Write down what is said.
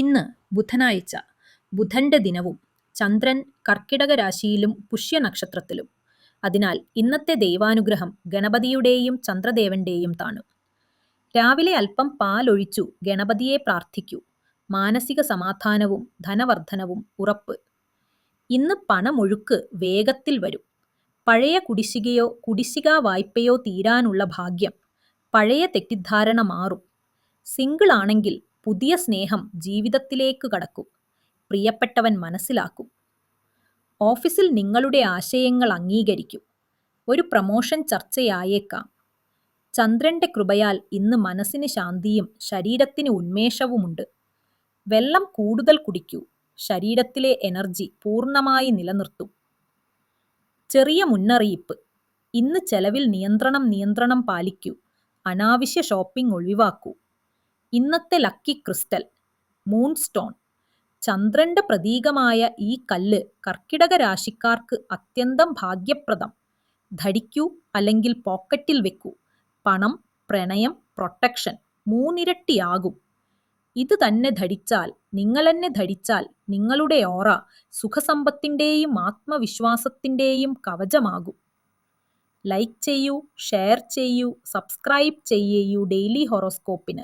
ഇന്ന് ബുധനാഴ്ച. ബുധന്റെ ദിനവും ചന്ദ്രൻ കർക്കിടക രാശിയിലും പുഷ്യ നക്ഷത്രത്തിലും. അതിനാൽ ഇന്നത്തെ ദൈവാനുഗ്രഹം ഗണപതിയുടെയും ചന്ദ്രദേവന്റെയും താണ്. രാവിലെ അല്പം പാലൊഴിച്ചു ഗണപതിയെ പ്രാർത്ഥിക്കൂ. മാനസിക സമാധാനവും ധനവർദ്ധനവും ഉറപ്പ്. ഇന്ന് പണമൊഴുക്ക് വേഗത്തിൽ വരും. പഴയ കുടിശ്ശികയോ കുടിശ്ശിക വായ്പയോ തീരാനുള്ള ഭാഗ്യം പഴയ തെറ്റിദ്ധാരണ മാറും. സിംഗിൾ ആണെങ്കിൽ പുതിയ സ്നേഹം ജീവിതത്തിലേക്ക് കടക്കും. പ്രിയപ്പെട്ടവൻ മനസ്സിലാക്കും. ഓഫീസിൽ നിങ്ങളുടെ ആശയങ്ങൾ അംഗീകരിക്കും. ഒരു പ്രമോഷൻ ചർച്ചയായേക്കാം. ചന്ദ്രന്റെ കൃപയാൽ ഇന്ന് മനസ്സിന് ശാന്തിയും ശരീരത്തിന് ഉന്മേഷവുമുണ്ട്. വെള്ളം കൂടുതൽ കുടിക്കൂ. ശരീരത്തിലെ എനർജി പൂർണമായി നിലനിർത്തും. ചെറിയ മുന്നറിയിപ്പ്. ഇന്ന് ചെലവിൽ നിയന്ത്രണം നിയന്ത്രണം പാലിക്കൂ. അനാവശ്യ ഷോപ്പിംഗ് ഒഴിവാക്കൂ. ഇന്നത്തെ ലക്കി ക്രിസ്റ്റൽ മൂൺ സ്റ്റോൺ ചന്ദ്രന്റെ പ്രതീകമായ ഈ കല്ല് കർക്കിടക രാശിക്കാർക്ക് അത്യന്തം ഭാഗ്യപ്രദം. ധരിക്കൂ അല്ലെങ്കിൽ പോക്കറ്റിൽ വെക്കൂ. പണം പ്രണയം പ്രൊട്ടക്ഷൻ മൂന്നിരട്ടിയാകും. ഇത് തന്നെ ധരിച്ചാൽ നിങ്ങൾ തന്നെ ധരിച്ചാൽ നിങ്ങളുടെ ഓറ സുഖസമ്പത്തിന്റെയും ആത്മവിശ്വാസത്തിന്റെയും കവചമാകും. ലൈക്ക് ചെയ്യൂ ഷെയർ ചെയ്യൂ സബ്സ്ക്രൈബ് ചെയ്യൂ ഡെയിലി ഹൊറോസ്കോപ്പിന്